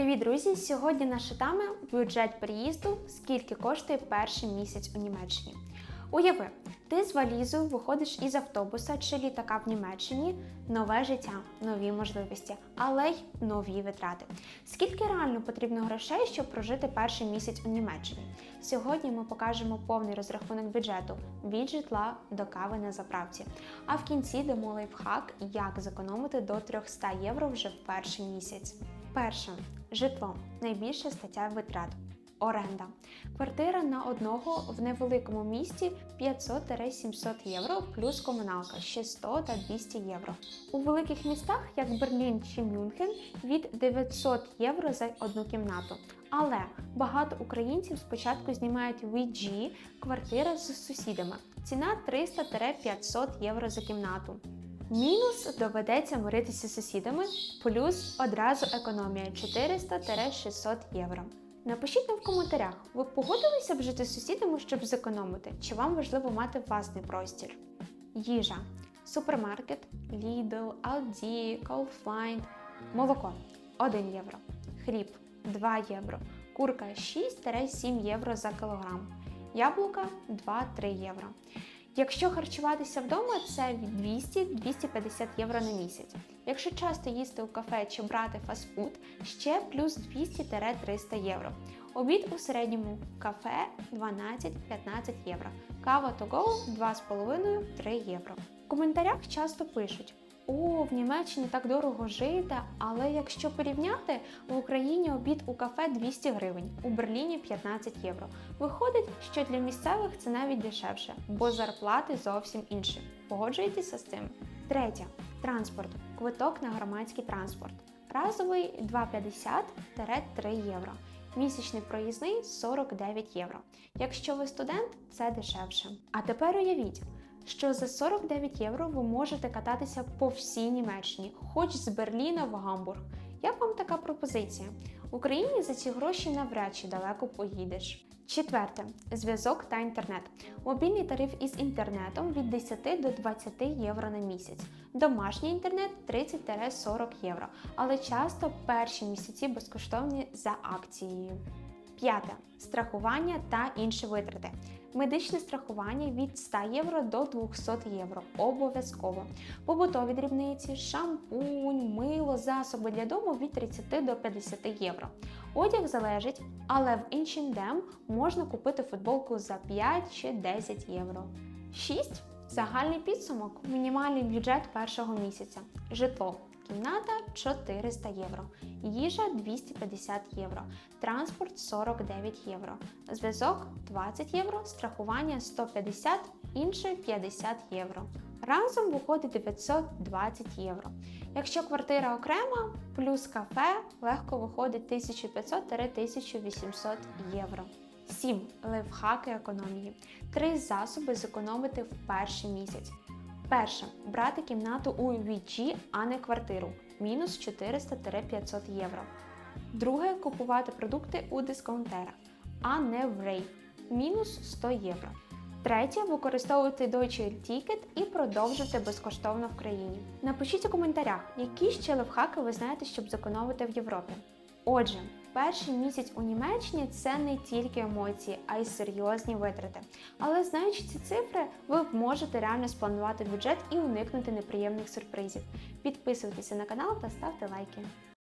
Привіт, друзі! Сьогодні наша тема бюджет переїзду, скільки коштує перший місяць у Німеччині. Уяви, ти з валізою виходиш із автобуса чи літака в Німеччині, нове життя, нові можливості, але й нові витрати. Скільки реально потрібно грошей, щоб прожити перший місяць у Німеччині? Сьогодні ми покажемо повний розрахунок бюджету від житла до кави на заправці. А в кінці дамо лайфхак, як зекономити до 300 євро вже в перший місяць. Перше житло найбільша стаття витрат. Оренда. Квартира на одного в невеликому місті 500-700 євро плюс комуналка ще 100 та 200 євро. У великих містах, як Берлін чи Мюнхен, від 900 євро за одну кімнату. Але багато українців спочатку знімають VG квартира з сусідами. Ціна 300-500 євро за кімнату. Мінус доведеться миритися з сусідами, плюс одразу економія 400-600 євро. Напишіть нам в коментарях, ви погодилися б жити з сусідами, щоб зекономити, чи вам важливо мати власний простір? Їжа, супермаркет, Lidl, Aldi, Kaufland, молоко 1 євро, хліб 2 євро, курка 6-7 євро за кілограм, яблука 2-3 євро. Якщо харчуватися вдома, це від 200-250 євро на місяць. Якщо часто їсти у кафе чи брати фастфуд, ще плюс 200-300 євро. Обід у середньому кафе 12-15 євро. Кава того go 2,5-3 євро. В коментарях часто пишуть: о, в Німеччині так дорого жити, але якщо порівняти, в Україні обід у кафе 200 гривень, у Берліні 15 євро. Виходить, що для місцевих це навіть дешевше, бо зарплати зовсім інші. Погоджуєтеся з цим? Третє транспорт. Квиток на громадський транспорт. Разовий 2,50-3 євро. Місячний проїзний 49 євро. Якщо ви студент, це дешевше. А тепер уявіть, що за 49 євро ви можете кататися по всій Німеччині, хоч з Берліна в Гамбург. Як вам така пропозиція? В Україні за ці гроші навряд чи далеко поїдеш. Четверте зв'язок та інтернет. Мобільний тариф із інтернетом від 10 до 20 євро на місяць. Домашній інтернет 30-40 євро. Але часто перші місяці безкоштовні за акцією. П'яте страхування та інші витрати. Медичне страхування від 100 євро до 200 євро. Обов'язково. Побутові дрібниці, шампунь, мило, засоби для дому від 30 до 50 євро. Одяг залежить, але в H&M можна купити футболку за 5 чи 10 євро. 6. Загальний підсумок. Мінімальний бюджет першого місяця. Житло. Кімната 400 євро, їжа 250 євро, транспорт 49 євро, зв'язок 20 євро, страхування 150, інше 50 євро. Разом виходить 920 євро. Якщо квартира окрема, плюс кафе легко виходить 1500-1800 євро. 7. Лайфхаки економії. Три засоби зекономити в перший місяць. Перше брати кімнату у VG, а не квартиру мінус 400-500 євро. Друге купувати продукти у дисконтерах, а не в Рей мінус 100 євро. Третє використовувати Deutsche Ticket і продовжити безкоштовно в країні. Напишіть у коментарях, які ще лайфхаки ви знаєте, щоб зекономити в Європі. Отже, перший місяць у Німеччині це не тільки емоції, а й серйозні витрати. Але знаючи ці цифри, ви можете реально спланувати бюджет і уникнути неприємних сюрпризів. Підписуйтеся на канал та ставте лайки.